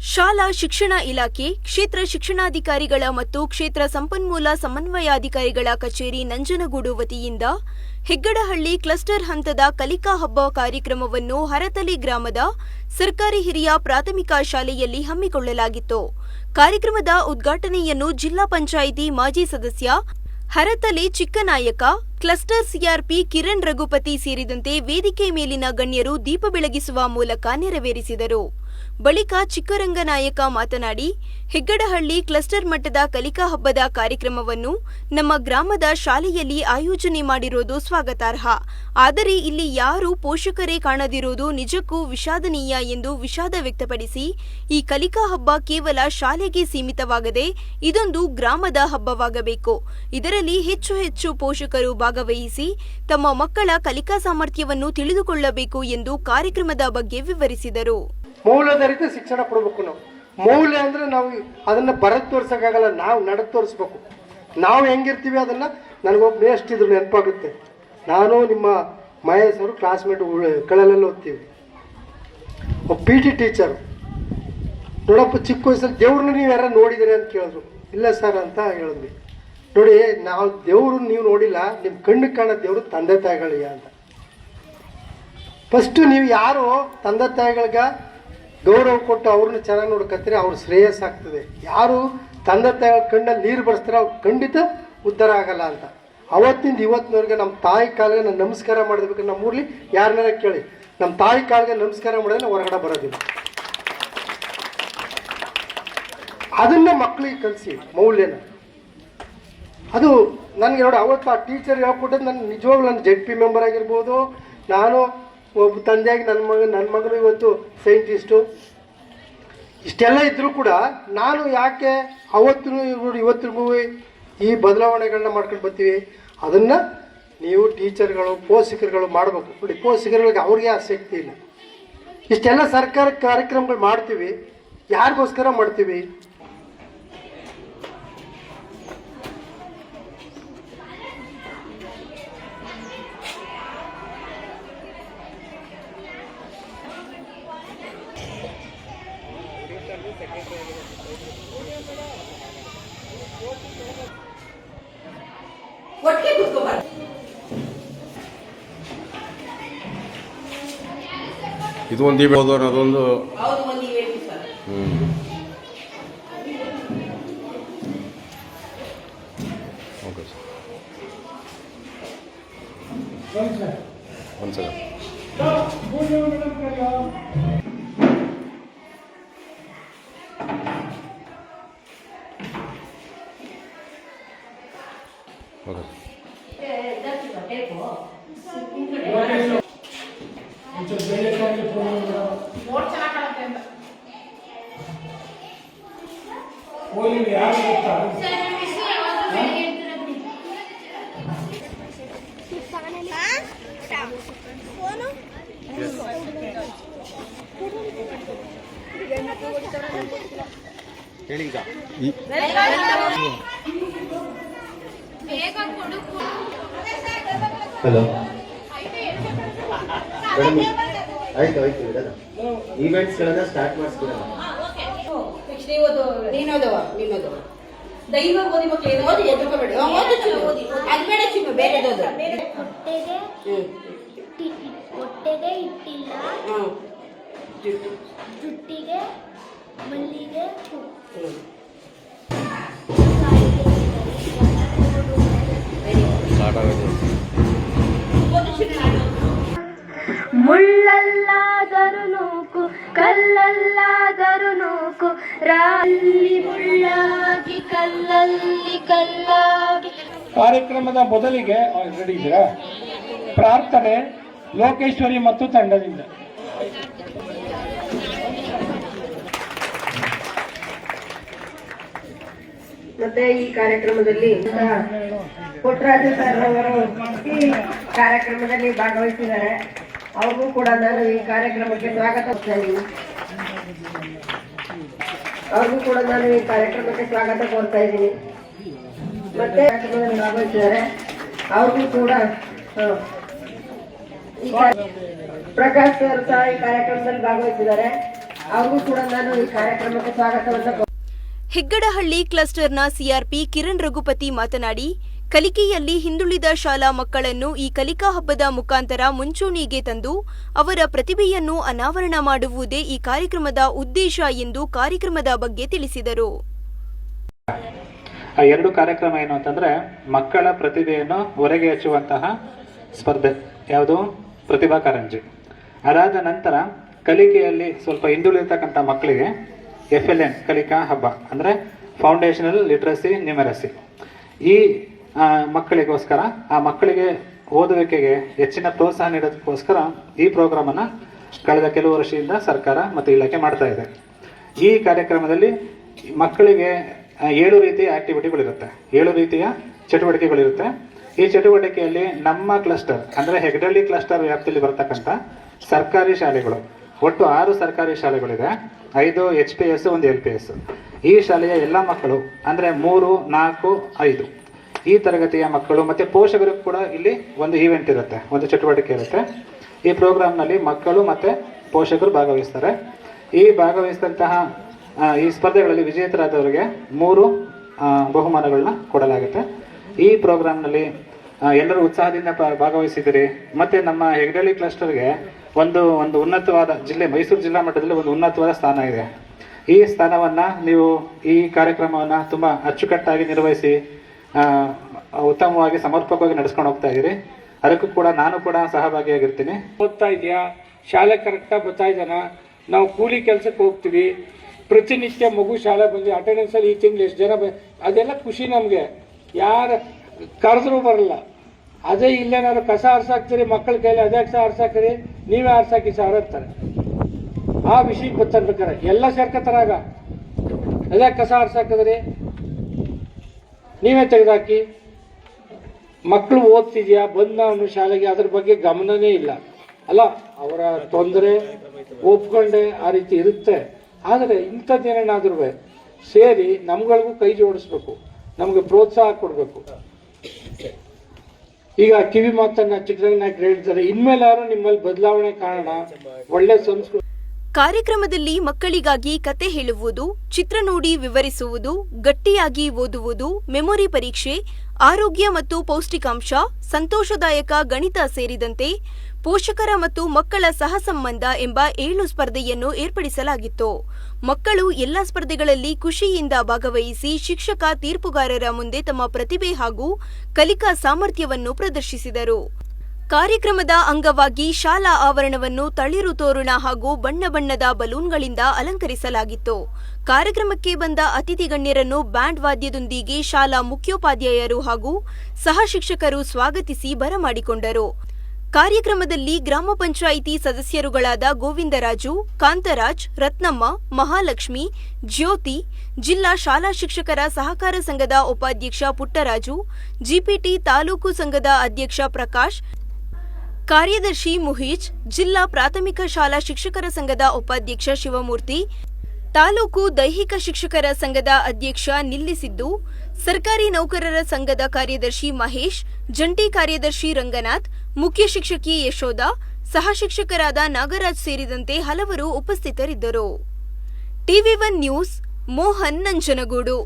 ಶಾಲಾ ಶಿಕ್ಷಣ ಇಲಾಖೆ, ಕ್ಷೇತ್ರ ಶಿಕ್ಷಣಾಧಿಕಾರಿಗಳ ಮತ್ತು ಕ್ಷೇತ್ರ ಸಂಪನ್ಮೂಲ ಸಮನ್ವಯಾಧಿಕಾರಿಗಳ ಕಚೇರಿ ನಂಜನಗೂಡು ವತಿಯಿಂದ ಹೆಗ್ಗಡಹಳ್ಳಿ ಕ್ಲಸ್ಟರ್ ಹಂತದ ಕಲಿಕಾ ಹಬ್ಬ ಕಾರ್ಯಕ್ರಮವನ್ನು ಹರತಲಿ ಗ್ರಾಮದ ಸರ್ಕಾರಿ ಹಿರಿಯ ಪ್ರಾಥಮಿಕ ಶಾಲೆಯಲ್ಲಿ ಹಮ್ಮಿಕೊಳ್ಳಲಾಗಿತ್ತು. ಕಾರ್ಯಕ್ರಮದ ಉದ್ಘಾಟನೆಯನ್ನು ಜಿಲ್ಲಾ ಪಂಚಾಯಿತಿ ಮಾಜಿ ಸದಸ್ಯ ಹರತಲಿ ಚಿಕ್ಕನಾಯಕ, ಕ್ಲಸ್ಟರ್ ಸಿಆರ್ಪಿ ಕಿರಣ್ ರಘುಪತಿ ಸೇರಿದಂತೆ ವೇದಿಕೆ ಮೇಲಿನ ಗಣ್ಯರು ದೀಪ ಬೆಳಗಿಸುವ ಮೂಲಕ ನೆರವೇರಿಸಿದರು. ಬಳಿಕ ಚಿಕ್ಕರಂಗನಾಯಕ ಮಾತನಾಡಿ, ಹೆಗ್ಗಡಹಳ್ಳಿ ಕ್ಲಸ್ಟರ್ ಮಟ್ಟದ ಕಲಿಕಾ ಹಬ್ಬದ ಕಾರ್ಯಕ್ರಮವನ್ನು ನಮ್ಮ ಗ್ರಾಮದ ಶಾಲೆಯಲ್ಲಿ ಆಯೋಜನೆ ಮಾಡಿರೋದು ಸ್ವಾಗತಾರ್ಹ. ಆದರೆ ಇಲ್ಲಿ ಯಾರೂ ಪೋಷಕರೇ ಕಾಣದಿರುವುದು ನಿಜಕ್ಕೂ ವಿಷಾದನೀಯ ಎಂದು ವಿಷಾದ ವ್ಯಕ್ತಪಡಿಸಿ, ಈ ಕಲಿಕಾ ಹಬ್ಬ ಕೇವಲ ಶಾಲೆಗೆ ಸೀಮಿತವಾಗದೆ ಇದೊಂದು ಗ್ರಾಮದ ಹಬ್ಬವಾಗಬೇಕು. ಇದರಲ್ಲಿ ಹೆಚ್ಚು ಹೆಚ್ಚು ಪೋಷಕರು ಭಾಗವಹಿಸಿ, ತಮ್ಮ ಮಕ್ಕಳ ಕಲಿಕಾ ಸಾಮರ್ಥ್ಯವನ್ನು ತಿಳಿದುಕೊಳ್ಳಬೇಕು ಎಂದು ಕಾರ್ಯಕ್ರಮದ ಬಗ್ಗೆ ವಿವರಿಸಿದರು. ಮೌಲ್ಯಾಧಾರಿತ ಶಿಕ್ಷಣ ಕೊಡಬೇಕು ನಾವು. ಮೌಲ್ಯ ಅಂದ್ರೆ ನಾವು ಅದನ್ನ ಬರದ್ ತೋರ್ಸೋಕ್ಕಾಗಲ್ಲ, ನಾವು ನಡೆದು ತೋರಿಸ್ಬೇಕು. ನಾವು ಹೆಂಗಿರ್ತೀವಿ ಅದನ್ನ ನನಗೊಬ್ಬ ಎಷ್ಟಿದ್ರು ನೆನಪಾಗುತ್ತೆ. ನಾನು ನಿಮ್ಮ ಮಹೇಶ್ ಅವರು ಕ್ಲಾಸ್ಮೇಟ್ ಕಳಲೆಲ್ಲ ಓದ್ತೀವಿ. ಒಬ್ಬ ಪಿ ಟಿ ಟೀಚರ್ ನೋಡಪ್ಪ, ಚಿಕ್ಕ ವಯಸ್ಸಲ್ಲಿ ದೇವ್ರನ್ನ ನೀವು ಯಾರು ನೋಡಿದಿರಿ ಅಂತ ಕೇಳಿದ್ರು. ಇಲ್ಲ ಸರ್ ಅಂತ ಹೇಳಿದ್ವಿ. ನೋಡಿ, ನಾವು ದೇವ್ರನ್ನ ನೀವು ನೋಡಿಲ್ಲ ನಿಮ್ಮ ಕಣ್ಣು ಕಾಣೋ ದೇವರು ತಂದೆ ತಾಯಿಗಳಿಗೆ ಅಂತ. ಫಸ್ಟು ನೀವು ಯಾರು ತಂದೆ ತಾಯಿಗಳಿಗೆ ಗೌರವ ಕೊಟ್ಟು ಅವ್ರನ್ನ ಚೆನ್ನಾಗಿ ನೋಡ್ಕತ್ತೀರಿ, ಅವ್ರ ಶ್ರೇಯಸ್ ಆಗ್ತದೆ. ಯಾರು ತಂದೆ ತಾಯಿ ಕಣ್ಣಲ್ಲಿ ನೀರು ಬರ್ಸ್ತಾರೆ ಅವ್ರು ಖಂಡಿತ ಉದ್ಧಾರ ಆಗಲ್ಲ ಅಂತ. ಅವತ್ತಿಂದ ಇವತ್ತಿನವ್ರಿಗೆ ನಮ್ಮ ತಾಯಿ ಕಾಲಿಗೆ ನಾನು ನಮಸ್ಕಾರ ಮಾಡಬೇಕು ನಮ್ಮ ಊರ್ಲಿ ಯಾರನ್ನಾರ ಕೇಳಿ ನಮ್ಮ ತಾಯಿ ಕಾಲಿಗೆ ನಮಸ್ಕಾರ ಮಾಡಿದ್ರೆ ಹೊರಗಡೆ ಬರೋದಿಲ್ಲ. ಅದನ್ನ ಮಕ್ಕಳಿಗೆ ಕಲಿಸಿ, ಮೌಲ್ಯನ. ಅದು ನನಗೆ ನೋಡಿ, ಅವತ್ತು ಆ ಟೀಚರ್ ಹೇಳ್ಕೊಟ್ಟದ್ದು ನನ್ನ ನಿಜವಾಗ್ಲೂ ನನ್ನ ಜೆಡ್ ಪಿ ಮೆಂಬರ್ ಆಗಿರ್ಬೋದು, ನಾನು ಒಬ್ಬ ತಂದೆಯಾಗಿ ನನ್ನ ಮಗ, ನನ್ನ ಮಗನು ಇವತ್ತು ಸೈಂಟಿಸ್ಟು ಇಷ್ಟೆಲ್ಲ ಇದ್ದರೂ ಕೂಡ ನಾನು ಯಾಕೆ ಅವತ್ತು ಇವರು ಇವತ್ತಿಗೂ ಈ ಬದಲಾವಣೆಗಳನ್ನ ಮಾಡ್ಕೊಂಡು ಬರ್ತೀವಿ? ಅದನ್ನು ನೀವು ಟೀಚರ್ಗಳು ಪೋಷಕರುಗಳು ಮಾಡಬೇಕು. ನೋಡಿ, ಪೋಷಕರುಗಳಿಗೆ ಅವ್ರಿಗೆ ಆಸಕ್ತಿ ಇಲ್ಲ. ಇಷ್ಟೆಲ್ಲ ಸರ್ಕಾರ ಕಾರ್ಯಕ್ರಮಗಳು ಮಾಡ್ತೀವಿ. ಯಾರಿಗೋಸ್ಕರ ಮಾಡ್ತೀವಿ? ಒಟ್ಟಿಗೆ ಕುತ್ಕೋಬಾರ್ದು. ಇದು ಒಂದು ಇರ್ಬೋದು ಅದೊಂದು ಹೌದು ಒಂದು 받아. 네, 이렇게만 되고. ಓಲಿ ಹಲೋ ಮೇಡಮ್ ಆಯ್ತು ಆಯ್ತು ಇಡೋಣ. ಈವೆಂಟ್ಸ್ಗಳನ್ನ ಸ್ಟಾರ್ಟ್ ಮಾಡಿಸ್ಬಿಡೋಣ ದೈವ ಓದಿ ಮಕ್ಕಳು ಏನು ಓದಿ ಎದ್ಕೋಬೇಡಿ ಓದಿ ಓದು ಚಿನ್ನು ಅದು ಬೇಡ ಚಿನ್ನು ಬೇರೆ ಹೊಟ್ಟೆಗೆ ಹ್ಮ್. ಇಟ್ಟಿ- ಹೊಟ್ಟೆಗೆ ಇಟ್ಟಿಲ್ಲ. ಜುಟ್ಟಿಗೆ ಮಲ್ಲಿಗೆ ಹೂ. ಕಲ್ಲಲ್ಲಾದರೂ ನೂಕು. ರಾಲ್ಲಿ ಮುಳ್ಳಾಗಿ ಕಲ್ಲಲ್ಲಿ ಕಲ್ಲಾಗಿ. ಕಾರ್ಯಕ್ರಮದ ಮೊದಲಿಗೆ ರೆಡಿ ಇದ್ದೀರಾ? ಪ್ರಾರ್ಥನೆ ಲೋಕೇಶ್ವರಿ ಮತ್ತು ತಂಡದಿಂದ. ಮತ್ತೆ ಈ ಕಾರ್ಯಕ್ರಮದಲ್ಲಿ ಪುಟ್ಟರಾಜ ಸರ್ ಅವರು ಈ ಕಾರ್ಯಕ್ರಮದಲ್ಲಿ ಭಾಗವಹಿಸಿದ್ದಾರೆ. ಅವ್ರಿಗೂ ಕೂಡ ನಾನು ಈ ಕಾರ್ಯಕ್ರಮಕ್ಕೆ ಸ್ವಾಗತ ಇದ್ದೀನಿ. ಅವ್ರಿಗೂ ಕೂಡ ನಾನು ಈ ಕಾರ್ಯಕ್ರಮಕ್ಕೆ ಸ್ವಾಗತ ಕೋರ್ತಾ ಇದ್ದೀನಿ. ಮತ್ತೆ ಭಾಗವಹಿಸಿದ್ದಾರೆ. ಅವ್ರಿಗೂ ಕೂಡ ಪ್ರಕಾಶ್ ಸರ್ ಸಹ ಈ ಕಾರ್ಯಕ್ರಮದಲ್ಲಿ ಭಾಗವಹಿಸಿದ್ದಾರೆ. ಅವ್ರಿಗೂ ಕೂಡ ನಾನು ಈ ಕಾರ್ಯಕ್ರಮಕ್ಕೆ ಸ್ವಾಗತವನ್ನು ಹೆಗ್ಗಡಹಳ್ಳಿ ಕ್ಲಸ್ಟರ್ನ ಸಿಆರ್ಪಿ ಕಿರಣ್ ರಘುಪತಿ ಮಾತನಾಡಿ ಕಲಿಕೆಯಲ್ಲಿ ಹಿಂದುಳಿದ ಶಾಲಾ ಮಕ್ಕಳನ್ನು ಈ ಕಲಿಕಾ ಹಬ್ಬದ ಮುಖಾಂತರ ಮುಂಚೂಣಿಗೆ ತಂದು ಅವರ ಪ್ರತಿಭೆಯನ್ನು ಅನಾವರಣ ಮಾಡುವುದೇ ಈ ಕಾರ್ಯಕ್ರಮದ ಉದ್ದೇಶ ಎಂದು ಕಾರ್ಯಕ್ರಮದ ಬಗ್ಗೆ ತಿಳಿಸಿದರು. ಎರಡು ಕಾರ್ಯಕ್ರಮ ಏನು ಅಂತಂದ್ರೆ ಮಕ್ಕಳ ಪ್ರತಿಭೆಯನ್ನು ಹೊರಗೆ ಹಚ್ಚುವಂತಹ ಸ್ಪರ್ಧೆ. ಯಾವುದು? ಪ್ರತಿಭಾ ಕಾರಂಜಿ. ಅದಾದ ನಂತರ ಕಲಿಕೆಯಲ್ಲಿ ಸ್ವಲ್ಪ ಹಿಂದುಳಿರ್ತಕ್ಕಂಥ ಮಕ್ಕಳಿಗೆ ಎಫ್ ಎಲ್ ಎನ್, ಕಲಿಕಾ ಹಬ್ಬ, ಅಂದರೆ ಫೌಂಡೇಶನಲ್ ಲಿಟ್ರಸಿ ನ್ಯೂಮರಸಿ ಈ ಮಕ್ಕಳಿಗೋಸ್ಕರ, ಆ ಮಕ್ಕಳಿಗೆ ಓದುವಿಕೆಗೆ ಹೆಚ್ಚಿನ ಪ್ರೋತ್ಸಾಹ ನೀಡೋದಕ್ಕೋಸ್ಕರ ಈ ಪ್ರೋಗ್ರಾಮನ್ನು ಕಳೆದ ಕೆಲವು ವರ್ಷದಿಂದ ಸರ್ಕಾರ ಮತ್ತು ಇಲಾಖೆ ಮಾಡ್ತಾ ಇದೆ. ಈ ಕಾರ್ಯಕ್ರಮದಲ್ಲಿ ಮಕ್ಕಳಿಗೆ ಏಳು ರೀತಿಯ ಆಕ್ಟಿವಿಟಿಗಳಿರುತ್ತೆ. ಏಳು ರೀತಿಯ ಚಟುವಟಿಕೆಗಳಿರುತ್ತೆ. ಈ ಚಟುವಟಿಕೆಯಲ್ಲಿ ನಮ್ಮ ಕ್ಲಸ್ಟರ್, ಅಂದರೆ ಹೆಗ್ಡಳ್ಳಿ ಕ್ಲಸ್ಟರ್ ವ್ಯಾಪ್ತಿಯಲ್ಲಿ ಬರತಕ್ಕಂಥ ಸರ್ಕಾರಿ ಶಾಲೆಗಳು, ಒಟ್ಟು ಆರು ಸರ್ಕಾರಿ ಶಾಲೆಗಳಿದೆ. ಐದು ಎಚ್ ಪಿ ಎಸ್ ಒಂದು ಎಲ್ ಪಿ ಎಸ್ ಈ ಶಾಲೆಯ ಎಲ್ಲ ಮಕ್ಕಳು, ಅಂದರೆ ಮೂರು, ನಾಲ್ಕು, ಐದು. ಈ ತರಗತಿಯ ಮಕ್ಕಳು ಮತ್ತು ಪೋಷಕರು ಕೂಡ ಇಲ್ಲಿ ಒಂದು ಈವೆಂಟ್ ಇರುತ್ತೆ, ಒಂದು ಚಟುವಟಿಕೆ ಇರುತ್ತೆ. ಈ ಪ್ರೋಗ್ರಾಮ್ನಲ್ಲಿ ಮಕ್ಕಳು ಮತ್ತು ಪೋಷಕರು ಭಾಗವಹಿಸ್ತಾರೆ. ಈ ಭಾಗವಹಿಸಿದಂತಹ ಈ ಸ್ಪರ್ಧೆಗಳಲ್ಲಿ ವಿಜೇತರಾದವರಿಗೆ ಮೂರು ಬಹುಮಾನಗಳನ್ನ ಕೊಡಲಾಗುತ್ತೆ. ಈ ಪ್ರೋಗ್ರಾಮ್ನಲ್ಲಿ ಎಲ್ಲರೂ ಉತ್ಸಾಹದಿಂದ ಭಾಗವಹಿಸಿದಿರಿ ಮತ್ತು ನಮ್ಮ ಹೆಗ್ಡಳ್ಳಿ ಕ್ಲಸ್ಟರ್ಗೆ ಒಂದು ಒಂದು ಉನ್ನತವಾದ ಜಿಲ್ಲೆ, ಮೈಸೂರು ಜಿಲ್ಲಾ ಮಟ್ಟದಲ್ಲಿ ಒಂದು ಉನ್ನತವಾದ ಸ್ಥಾನ ಇದೆ. ಈ ಸ್ಥಾನವನ್ನು ನೀವು ಈ ಕಾರ್ಯಕ್ರಮವನ್ನು ತುಂಬ ಅಚ್ಚುಕಟ್ಟಾಗಿ ನಿರ್ವಹಿಸಿ ಉತ್ತಮವಾಗಿ ಸಮರ್ಪಕವಾಗಿ ನಡೆಸ್ಕೊಂಡು ಹೋಗ್ತಾ ಇದ್ದೀರಿ. ಅದಕ್ಕೂ ಕೂಡ ನಾನು ಕೂಡ ಸಹಭಾಗಿಯಾಗಿರ್ತೀನಿ. ಓದ್ತಾ ಇದೆಯಾ ಶಾಲೆ ಕರೆಕ್ಟಾಗಿ ಬರ್ತಾ ಇದ್ದಾನ? ನಾವು ಕೂಲಿ ಕೆಲಸಕ್ಕೆ ಹೋಗ್ತೀವಿ. ಪ್ರತಿನಿತ್ಯ ಮಗು ಶಾಲೆ ಬಂದು ಅಟೆಂಡೆನ್ಸಲ್ಲಿ ಈ ತಿಂಗಳು ಎಷ್ಟು ಜನ ಬ, ಅದೆಲ್ಲ ಖುಷಿ ನಮಗೆ. ಯಾರು, ಕರೆದ್ರೂ ಬರಲ್ಲ. ಅದೇ ಇಲ್ಲೇನಾದ್ರು ಕಸ ಆರ್ಸಾಕ್ತೀರಿ, ಮಕ್ಕಳ ಕೈಲಿ ಅದೇ ಕಸ ಆರ್ಸಾಕಿರಿ ನೀವೇ ಆರ್ಸಾಕಿ ಸರ್ ಅಂತಾರೆ. ಆ ವಿಷಯಕ್ಕೆ ಗೊತ್ತಾಗ್ಬೇಕಾರೆ ಎಲ್ಲ ಸೇರ್ಕೋತಾರಾಗ ಅದೇ ಕಸ ಆರ್ಸಾಕಿದ್ರಿ ನೀವೇ ತೆಗೆದಾಕಿ. ಮಕ್ಕಳು ಓದ್ತಿದ್ಯಾ ಬಂದ ಅವನು ಶಾಲೆಗೆ, ಅದ್ರ ಬಗ್ಗೆ ಗಮನನೇ ಇಲ್ಲ. ಅಲ್ಲ, ಅವರ ತೊಂದರೆ ಒಪ್ಕೊಂಡೆ ಆ ರೀತಿ ಇರುತ್ತೆ. ಆದರೆ ಇಂಥದ್ದೇನೇನಾದ್ರೂ ಸೇರಿ ನಮ್ಗಳಿಗೂ ಕೈ ಜೋಡಿಸ್ಬೇಕು. ನಮಗೆ ಪ್ರೋತ್ಸಾಹ ಕೊಡಬೇಕು. ಈಗ ಕಿವಿ ಮಾತನ್ನ ಚಿಕ್ಕನಾಗಿ ಹೇಳ್ತಾರೆ ಇನ್ಮೇಲಾದ್ರೂ ನಿಮ್ಮಲ್ಲಿ ಬದಲಾವಣೆ ಕಾರಣ ಒಳ್ಳೆ ಸಂಸ್ಕೃತಿ ಕಾರ್ಯಕ್ರಮದಲ್ಲಿ ಮಕ್ಕಳಿಗಾಗಿ ಕತೆ ಹೇಳುವುದು, ಚಿತ್ರ ನೋಡಿ ವಿವರಿಸುವುದು, ಗಟ್ಟಿಯಾಗಿ ಓದುವುದು, ಮೆಮೊರಿ ಪರೀಕ್ಷೆ, ಆರೋಗ್ಯ ಮತ್ತು ಪೌಷ್ಟಿಕಾಂಶ, ಸಂತೋಷದಾಯಕ ಗಣಿತ ಸೇರಿದಂತೆ ಪೋಷಕರ ಮತ್ತು ಮಕ್ಕಳ ಸಹಸಂಬಂಧ ಎಂಬ ಏಳು ಸ್ಪರ್ಧೆಯನ್ನು ಏರ್ಪಡಿಸಲಾಗಿತ್ತು. ಮಕ್ಕಳು ಎಲ್ಲ ಸ್ಪರ್ಧೆಗಳಲ್ಲಿ ಖುಷಿಯಿಂದ ಭಾಗವಹಿಸಿ ಶಿಕ್ಷಕ ತೀರ್ಪುಗಾರರ ಮುಂದೆ ತಮ್ಮ ಪ್ರತಿಭೆ ಹಾಗೂ ಕಲಿಕಾ ಸಾಮರ್ಥ್ಯವನ್ನು ಪ್ರದರ್ಶಿಸಿದರು. ಕಾರ್ಯಕ್ರಮದ ಅಂಗವಾಗಿ ಶಾಲಾ ಆವರಣವನ್ನು ತಳಿರು ತೋರಣ ಹಾಗೂ ಬಣ್ಣ ಬಣ್ಣದ ಬಲೂನ್ಗಳಿಂದ ಅಲಂಕರಿಸಲಾಗಿತ್ತು. ಕಾರ್ಯಕ್ರಮಕ್ಕೆ ಬಂದ ಅತಿಥಿ ಗಣ್ಯರನ್ನು ಬ್ಯಾಂಡ್ ವಾದ್ಯದೊಂದಿಗೆ ಶಾಲಾ ಮುಖ್ಯೋಪಾಧ್ಯಾಯರು ಹಾಗೂ ಸಹ ಶಿಕ್ಷಕರು ಸ್ವಾಗತಿಸಿ ಬರಮಾಡಿಕೊಂಡರು. ಕಾರ್ಯಕ್ರಮದಲ್ಲಿ ಗ್ರಾಮ ಪಂಚಾಯಿತಿ ಸದಸ್ಯರುಗಳಾದ ಗೋವಿಂದರಾಜು, ಕಾಂತರಾಜ್, ರತ್ನಮ್ಮ, ಮಹಾಲಕ್ಷ್ಮಿ, ಜ್ಯೋತಿ, ಜಿಲ್ಲಾ ಶಾಲಾ ಶಿಕ್ಷಕರ ಸಹಕಾರ ಸಂಘದ ಉಪಾಧ್ಯಕ್ಷ ಪುಟ್ಟರಾಜು, ಜಿಪಿಟಿ ತಾಲೂಕು ಸಂಘದ ಅಧ್ಯಕ್ಷ ಪ್ರಕಾಶ್ ಕಾರ್ಯದರ್ಶಿ ಮುಹೀಜ್, ಜಿಲ್ಲಾ ಪ್ರಾಥಮಿಕ ಶಾಲಾ ಶಿಕ್ಷಕರ ಸಂಘದ ಉಪಾಧ್ಯಕ್ಷ ಶಿವಮೂರ್ತಿ, ತಾಲೂಕು ದೈಹಿಕ ಶಿಕ್ಷಕರ ಸಂಘದ ಅಧ್ಯಕ್ಷ ನಿಲ್ಲಿಸಿದ್ದು, ಸರ್ಕಾರಿ ನೌಕರರ ಸಂಘದ ಕಾರ್ಯದರ್ಶಿ ಮಹೇಶ್, ಜಂಟಿ ಕಾರ್ಯದರ್ಶಿ ರಂಗನಾಥ್, ಮುಖ್ಯ ಶಿಕ್ಷಕಿ ಯಶೋಧ, ಸಹ ಶಿಕ್ಷಕರಾದ ನಾಗರಾಜ್ ಸೇರಿದಂತೆ ಹಲವರು ಉಪಸ್ಥಿತರಿದ್ದರು. TV one news, Mohan Nanjangud.